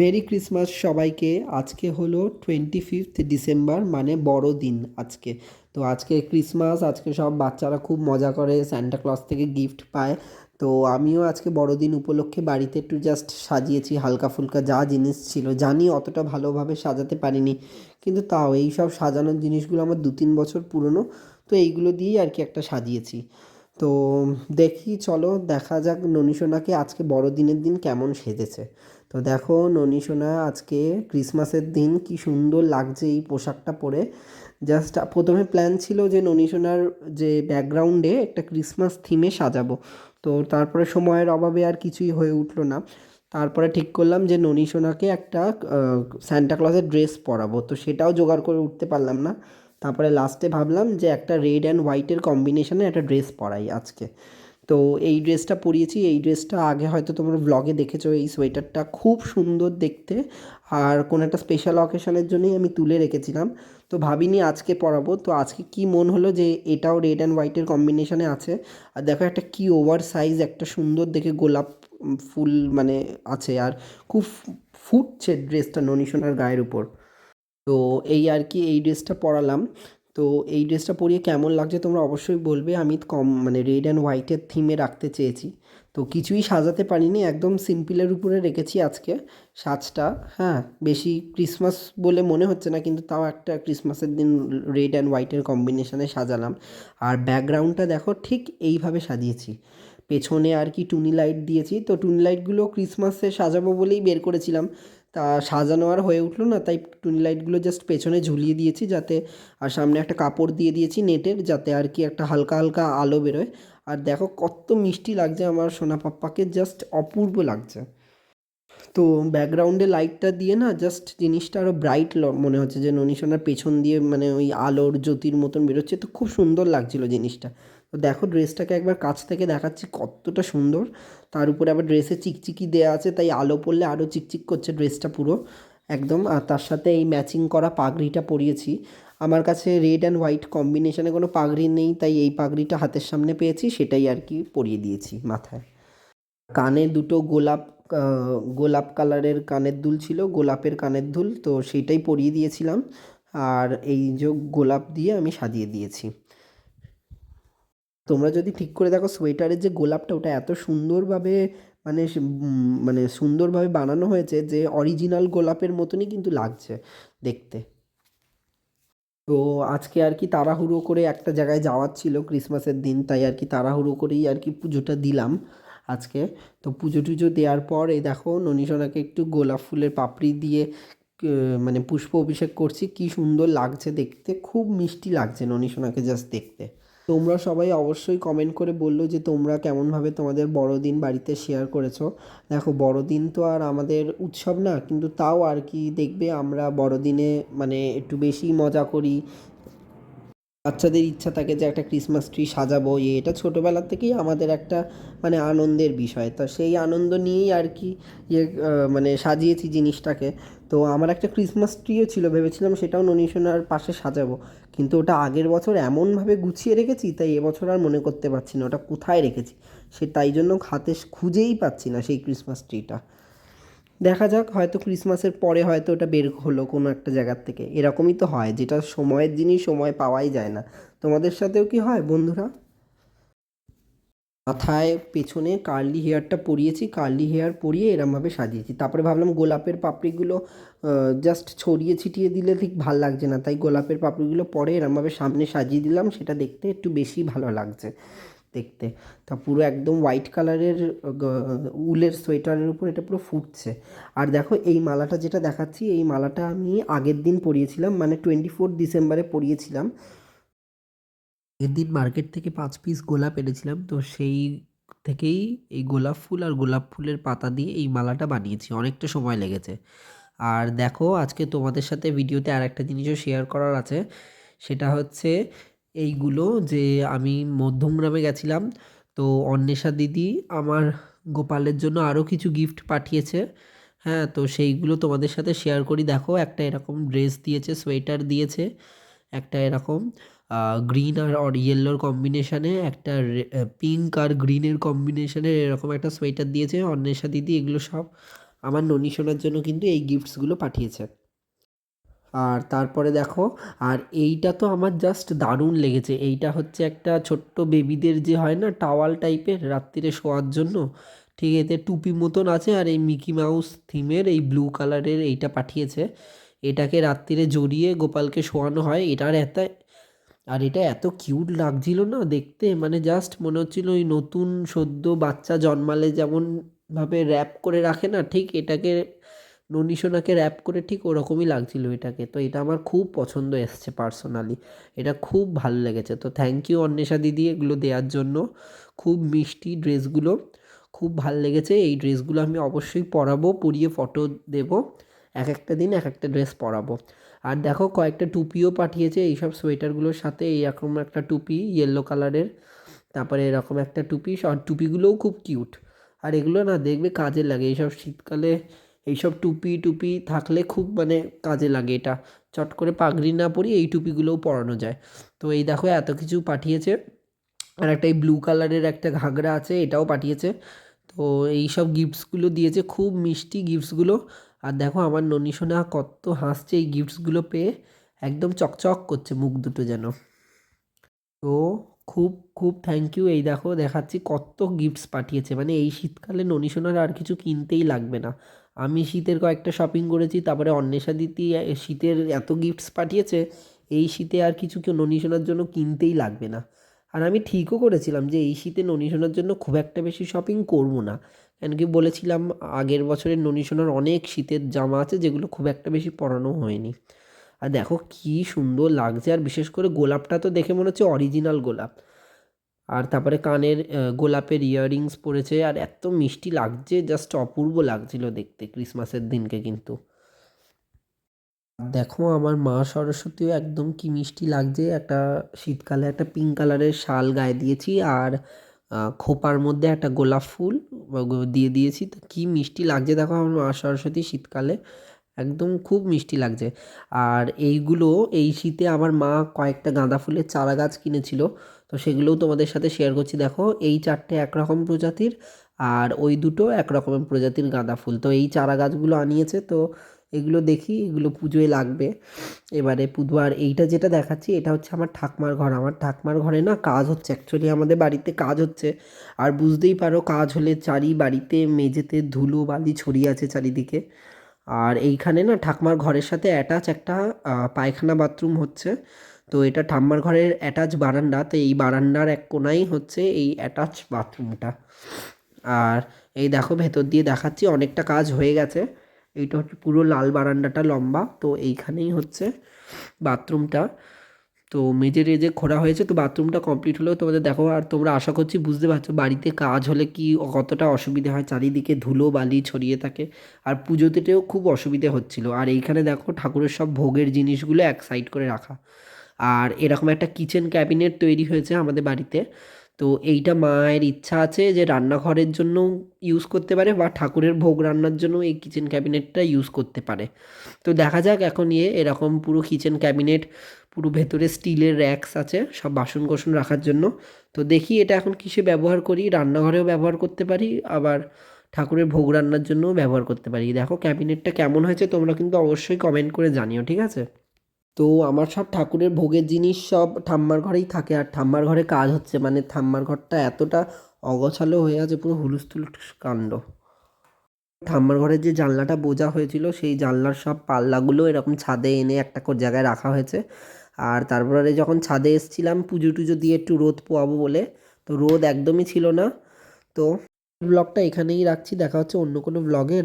Merry Christmas সবাইকে। আজকে হলো টোয়েন্টি ফিফথ ডিসেম্বর মানে বড়দিন আজকে। তো আজকে ক্রিসমাস, আজকে সব বাচ্চারা খুব মজা করে ক্লজ থেকে গিফট পায়। তো আমিও আজকে বড়দিন উপলক্ষে বাড়িতে একটু জাস্ট সাজিয়েছি হালকা ফুলকা যা জিনিস ছিল। জানি অতটা ভালোভাবে সাজাতে পারিনি, কিন্তু তাও এই সব সাজানোর জিনিসগুলো আমার দু তিন বছর পুরনো, তো এইগুলো দিয়েই আর কি একটা সাজিয়েছি। তো দেখি, চলো দেখা যাক ননীসোনাকে আজকে বড়দিনের দিন কেমন সেজেছে। তো দেখো ননীসোনা আজকে ক্রিসমাসের দিন কি সুন্দর লাগছে এই পোশাকটা পরে। জাস্ট প্রথমে প্ল্যান ছিল যে ননীসোনার যে ব্যাকগ্রাউন্ডে একটা ক্রিসমাস থিমে সাজাবো। তো তারপরে সময়ের অভাবে আর কিছুই হয়ে উঠল না। তারপরে ঠিক করলাম যে ননীসোনাকে একটা স্যান্টা ক্লজের ড্রেস পরাবো। তো সেটাও জোগাড় করে উঠতে পারলাম না। তারপরে লাস্টে ভাবলাম যে একটা রেড অ্যান্ড হোয়াইটের কম্বিনেশনে একটা ড্রেস পরাই আজকে। তো এই ড্রেসটা পরিয়েছি। এই ড্রেসটা আগে হয়তো তোমরা ব্লগে দেখেছ। এই সোয়েটারটা খুব সুন্দর দেখতে। আর কোনো একটা স্পেশাল অকেশনের জন্যই আমি তুলে রেখেছিলাম। তো ভাবিনি আজকে পরাবো। তো আজকে কি মন হলো যে এটাও রেড অ্যান্ড হোয়াইটের কম্বিনেশনে আছে। আর দেখো একটা কি ওভার সাইজ একটা সুন্দর দেখে গোলাপ ফুল মানে আছে। আর খুব ফুটছে ড্রেসটা ননীশোনার গায়ের উপর। তো এই আর কি এই ড্রেসটা পরালাম। তো এই ড্রেসটা পরিয়ে কেমন লাগছে তোমরা অবশ্যই বলবে। আমি কম মানে রেড অ্যান্ড হোয়াইটের থিমে রাখতে চেয়েছি। তো কিছুই সাজাতে পারিনি, একদম সিম্পলের উপরে রেখেছি আজকে সাজটা। হ্যাঁ বেশি ক্রিসমাস বলে মনে হচ্ছে না, কিন্তু তাও একটা ক্রিসমাসের দিন রেড অ্যান্ড হোয়াইটের কম্বিনেশনে সাজালাম। আর ব্যাকগ্রাউন্ডটা দেখো, ঠিক এইভাবে সাজিয়েছি। পেছনে আর কি টুনি লাইট দিয়েছি, তো টুনি লাইটগুলো ক্রিসমাসে সাজাবো বলেই বের করেছিলাম। তা সাজানো আর হয়ে উঠল না, তাই টুনি লাইটগুলো জাস্ট পেছনে ঝুলিয়ে দিয়েছি যাতে, আর সামনে একটা কাপড় দিয়ে দিয়েছি নেটের, যাতে আর কি একটা হালকা হালকা আলো বেরোয়। আর দেখো কত মিষ্টি লাগছে আমার সোনা পাপ্পাকে জাস্ট অপূর্ব লাগছে। তো ব্যাকগ্রাউন্ডে লাইটটা দিয়ে না জাস্ট জিনিসটা আরও ব্রাইট মনে হচ্ছে যে ননীশোনার পেছন দিয়ে মানে ওই আলোর জ্যোতির মতন বেরোচ্ছে, তো খুব সুন্দর লাগছিল জিনিসটা। তো দেখো ড্রেসটাকে একবার কাছ থেকে দেখাচ্ছি কতটা সুন্দর। তার উপরে আবার ড্রেসে চিকচিকি দেওয়া আছে, তাই আলো পড়লে আরও চিকচিক করছে ড্রেসটা পুরো, একদম। আর তার সাথে এই ম্যাচিং করা পাগড়িটা পরিয়েছি। আমার কাছে রেড অ্যান্ড হোয়াইট কম্বিনেশনে কোনো পাগড়ি নেই, তাই এই পাগড়িটা হাতের সামনে পেয়েছি, সেটাই আর কি পরিয়ে দিয়েছি মাথায়। কানে দুটো গোলাপ গোলাপ কালারের কানের দুল ছিল, গোলাপের কানের দুল, তো সেটাই পরিয়ে দিয়েছিলাম। আর এই যে গোলাপ দিয়ে আমি সাজিয়ে দিয়েছি। তোমরা যদি ঠিক করে দেখো সোয়েটারের যে গোলাপটা, ওটা এত সুন্দরভাবে মানে মানে সুন্দরভাবে বানানো হয়েছে যে অরিজিনাল গোলাপের মতনই কিন্তু লাগছে দেখতে। তো আজকে আর কি তাড়াহুড়ো করে একটা জায়গায় যাওয়ার ছিল ক্রিসমাসের দিন, তাই আর কি তাড়াহুড়ো করেই আর কি পুজোটা দিলাম আজকে। তো পুজো টুজো দেওয়ার পর এই দেখো ননীশনাকে একটু গোলাপ ফুলের পাপড়ি দিয়ে মানে পুষ্প অভিষেক করছি। কি সুন্দর লাগছে দেখতে, খুব মিষ্টি লাগছে ননীশনাকে জাস্ট দেখতে। তোমরা সবাই অবশ্যই কমেন্ট করে বলল যে তোমরা কেমনভাবে তোমাদের বড়দিন বাড়িতে শেয়ার করেছ। দেখো, বড়দিন তো আর আমাদের উৎসব না, কিন্তু তাও আর কি দেখবে আমরা বড়দিনে মানে একটু বেশি মজা করি বাচ্চাদের ইচ্ছা থাকে যে একটা ক্রিসমাস ট্রি সাজাবো এটা ছোটোবেলা থেকেই আমাদের একটা মানে আনন্দের বিষয়। তো সেই আনন্দ নিয়েই আর কি ইয়ে মানে সাজিয়েছি জিনিসটাকে। তো আমার একটা ক্রিসমাস ট্রিও ছিল, ভেবেছিলাম সেটাও ননীশোনার পাশে সাজাবো। কিন্তু ওটা আগের বছর এমনভাবে গুছিয়ে রেখেছি, তাই এবছর আর মনে করতে পারছি না, ওটা কোথায় রেখেছি? সে, তাই জন্য হাতে খুঁজেই পাচ্ছি না সেই ক্রিসমাস ট্রিটা দেখা যাক, হয়তো ক্রিসমাসের পরে হয়তো ওটা বের হলো কোনো একটা জায়গার থেকে। এরকমই তো হয়, যেটা সময়ের জিনিস সময় পাওয়াই যায় না। তোমাদের সাথেও কি হয় বন্ধুরা? মাথায় পেছনে কার্লি হেয়ারটা পরিয়েছি কার্লি হেয়ার পরিয়ে এরমভাবে সাজিয়েছি। তারপরে ভাবলাম গোলাপের পাপড়িগুলো জাস্ট ছড়িয়ে ছিটিয়ে দিলে ঠিক ভালো লাগছে না। তাই গোলাপের পাপড়িগুলো পরে এরমভাবে সামনে সাজিয়ে দিলাম, সেটা দেখতে একটু বেশি ভালো লাগছে। দেখতে। তা পুরো একদম হোয়াইট কালারের উলের সোয়েটারের উপর এটা পুরো ফুটছে। আর দেখো এই মালাটা যেটা দেখাচ্ছি, এই মালাটা আমি আগের দিন পরিয়েছিলাম মানে টোয়েন্টি ফোর ডিসেম্বরে পরিয়েছিলাম। আগের দিন মার্কেট থেকে পাঁচ পিস গোলাপ এনেছিলাম, তো সেই থেকেই এই গোলাপ ফুল আর গোলাপ ফুলের পাতা দিয়ে এই মালাটা বানিয়েছি, অনেকটা সময় লেগেছে। আর দেখো আজকে তোমাদের সাথে ভিডিওতে আর একটা জিনিসও শেয়ার করার আছে, সেটা হচ্ছে এইগুলো যে আমি মধ্যমগ্রামে গেছিলাম। তো অন্বেষা দিদি আমার গোপালের জন্য আরও কিছু গিফট পাঠিয়েছে। হ্যাঁ তো সেইগুলো তোমাদের সাথে শেয়ার করি। দেখো, একটা এরকম ড্রেস দিয়েছে সোয়েটার দিয়েছে, একটা এরকম গ্রিন আর অর ইয়েলোর কম্বিনেশানে একটা পিঙ্ক আর গ্রিনের কম্বিনেশানে এরকম একটা সোয়েটার দিয়েছে। অন্বেষা দিদি, এগুলো সব আমার ননি সোনার জন্য কিন্তু এই গিফটসগুলো পাঠিয়েছে। আর তারপরে দেখো, আর এইটা তো আমার জাস্ট দারুণ লেগেছে। এইটা হচ্ছে একটা ছোট্ট বেবিদের যে হয় না টাওয়াল টাইপের রাত্রিরে শোয়ার জন্য, ঠিক এতে টুপি মতন আছে আর এই মিকি মাউস থিমের এই ব্লু কালারের এইটা পাঠিয়েছে। এটাকে রাত্রিরে জড়িয়ে গোপালকে শোয়ানো হয়। এটার এত, আর এটা এত কিউট লাগছিল না দেখতে মানে জাস্ট মনে হচ্ছিল ওই নতুন সদ্য বাচ্চা জন্মালে যেমন ভাবে র্যাপ করে রাখে না, ঠিক এটাকে ননী সোনাকে র্যাপ করে ঠিক ওরকমই লাগছিল এটাকে। তো এটা আমার খুব পছন্দ এসছে পার্সোনালি এটা খুব ভালো লেগেছে। তো থ্যাংক ইউ অন্বেষা দিদি এগুলো দেওয়ার জন্য। খুব মিষ্টি ড্রেসগুলো। খুব ভালো লেগেছে। এই ড্রেসগুলো আমি অবশ্যই পরাবো, পরিয়ে ফটো দেব। এক একটা দিন এক একটা ড্রেস পরাবো। আর দেখো কয়েকটা টুপিও পাঠিয়েছে এইসব সোয়েটারগুলোর সাথে। এই এইরকম একটা টুপি ইয়েলো কালারের তারপরে এরকম একটা টুপি। আর টুপিগুলোও খুব কিউট আর এগুলো না দেখবে কাজে লাগে। এইসব শীতকালে এইসব টুপি টুপি থাকলে খুব মানে কাজে লাগে এটা। চট করে পাগড়ি না পরি এই টুপিগুলোও পরানো যায়। তো এই দেখো এত কিছু পাঠিয়েছে। আর একটা এই ব্লু কালারের একটা ঘাগরা আছে, এটাও পাঠিয়েছে। তো এই সব গিফটসগুলো দিয়েছে, খুব মিষ্টি গিফটসগুলো আর দেখো আমার ননী সোনা কত হাসছে এই গিফটসগুলো পেয়ে। একদম চকচক করছে মুখ দুটো যেন। তো খুব খুব থ্যাংক ইউ এই দেখো দেখাচ্ছি কত গিফটস পাঠিয়েছে। মানে এই শীতকালে ননী আর কিছু কিনতেই লাগবে না। আমি শীতের কয়েকটা শপিং করেছি, তারপরে অন্বেষা দিতি শীতের এত গিফটস পাঠিয়েছে, এই শীতে আর কিছু কেউ ননী সোনার জন্য কিনতেই লাগবে না। আর আমি ঠিকও করেছিলাম যে, এই শীতে ননী সোনার জন্য খুব একটা বেশি শপিং করব না। কেন কি বলেছিলাম, আগের বছরের ননী সোনার অনেক শীতের জামা আছে, যেগুলো খুব একটা বেশি পরানো হয়নি। আর দেখো কি সুন্দর লাগছে, আর বিশেষ করে গোলাপটা তো দেখে মনে হচ্ছে অরিজিনাল গোলাপ। আর তারপরে কানের গোলাপের ইয়াররিংস পরেছে আর এত মিষ্টি লাগছে জাস্ট অপূর্ব লাগছিল দেখতে ক্রিসমাসের দিনকে কিন্তু। দেখো আমার মা সরস্বতীও একদম কি মিষ্টি লাগছে, একটা শীতকালে একটা পিঙ্ক কালারের শাল গায়ে দিয়েছি আর খোপার মধ্যে একটা গোলাপ ফুল দিয়ে দিয়েছি। তো কি মিষ্টি লাগছে দেখো আমার মা সরস্বতী শীতকালে। একদম খুব মিষ্টি লাগছে। আর এইগুলো, এই শীতে আমার মা কয়েকটা গাঁদা ফুলের চারা গাছ কিনেছিল। তো সেগুলোও তোমাদের সাথে শেয়ার করছি। দেখো, এই চারটে একরকম প্রজাতির আর ওই দুটো এক রকমের প্রজাতির গাঁদা ফুল। তো এই চারা গাছগুলো আনিয়েছে, তো এগুলো দেখি, এগুলো পুজোয় লাগবে। এবারে পুজো আর এইটা যেটা দেখাচ্ছি, এটা হচ্ছে আমার ঠাকমার ঘর। আমার ঠাকমার ঘরে না কাজ হচ্ছে। অ্যাকচুয়ালি আমাদের বাড়িতে কাজ হচ্ছে। আর বুঝতেই পারো, কাজ হলে চারি বাড়িতে মেঝেতে ধুলো, বালি ছড়িয়ে আছে চারিদিকে। আর এইখানে না ঠাকমার ঘরের সাথে অ্যাটাচ একটা পায়খানা বাথরুম হচ্ছে। তো এটা ঠাম্মার ঘরের অ্যাটাচ বারান্দা, তো এই বারান্দার এক কোনাই হচ্ছে এই অ্যাটাচ বাথরুমটা আর এই দেখো ভেতর দিয়ে দেখাচ্ছি, অনেকটা কাজ হয়ে গেছে। এইটা হচ্ছে পুরো লাল বারান্দাটা লম্বা, তো এইখানেই হচ্ছে বাথরুমটা তো মেজে রেজে খোঁড়া হয়েছে, তো বাথরুমটা কমপ্লিট হলেও তোমাদের দেখো আর তোমরা আশা করছি বুঝতে পারছ বাড়িতে কাজ হলে কি কতটা অসুবিধে হয়। চারিদিকে ধুলো, বালি ছড়িয়ে থাকে, আর পুজোতেও খুব অসুবিধে হচ্ছিল। আর এইখানে দেখো, ঠাকুরের সব ভোগের জিনিসগুলো এক সাইড করে রাখা। আর এরকম একটা কিচেন ক্যাবিনেট তৈরি হয়েছে আমাদের বাড়িতে। তো এইটা মায়ের ইচ্ছা আছে যে রান্নাঘরের জন্য ইউজ করতে পারে বা ঠাকুরের ভোগ রান্নার জন্য এই কিচেন ক্যাবিনেটটা ইউজ করতে পারে। তো দেখা যাক এখন ইয়ে এরকম পুরো কিচেন ক্যাবিনেট পুরো ভেতরে স্টিলের র্যাকস আছে, সব বাসন কোসন রাখার জন্য। তো দেখি এটা এখন কিসে ব্যবহার করি, রান্নাঘরেও ব্যবহার করতে পারি, আবার ঠাকুরের ভোগ রান্নার জন্যও ব্যবহার করতে পারি। দেখো ক্যাবিনেটটা কেমন হয়েছে তোমরা কিন্তু অবশ্যই কমেন্ট করে জানিও, ঠিক আছে? তো আমার সব ঠাকুরের ভোগের জিনিস সব ঠাম্মার ঘরেই থাকে। আর ঠাম্মার ঘরে কাজ হচ্ছে মানে ঠাম্মার ঘরটা এতটা অগোছালো হয়ে আছে, পুরো হুলুস তুলুস কাণ্ড। ঠাম্মার ঘরের যে জানলাটা বোঝা হয়েছিল, সেই জানলার সব পাল্লাগুলো এরকম ছাদে এনে একটা করে জায়গায় রাখা হয়েছে। আর তারপরে যখন ছাদে এসেছিলাম, পুজো টুজো দিয়ে একটু রোদ পোয়াবো বলে, তো রোদ একদমই ছিল না। তো ব্লগটা এখানেই রাখছি, দেখা হচ্ছে অন্য কোনো ব্লগে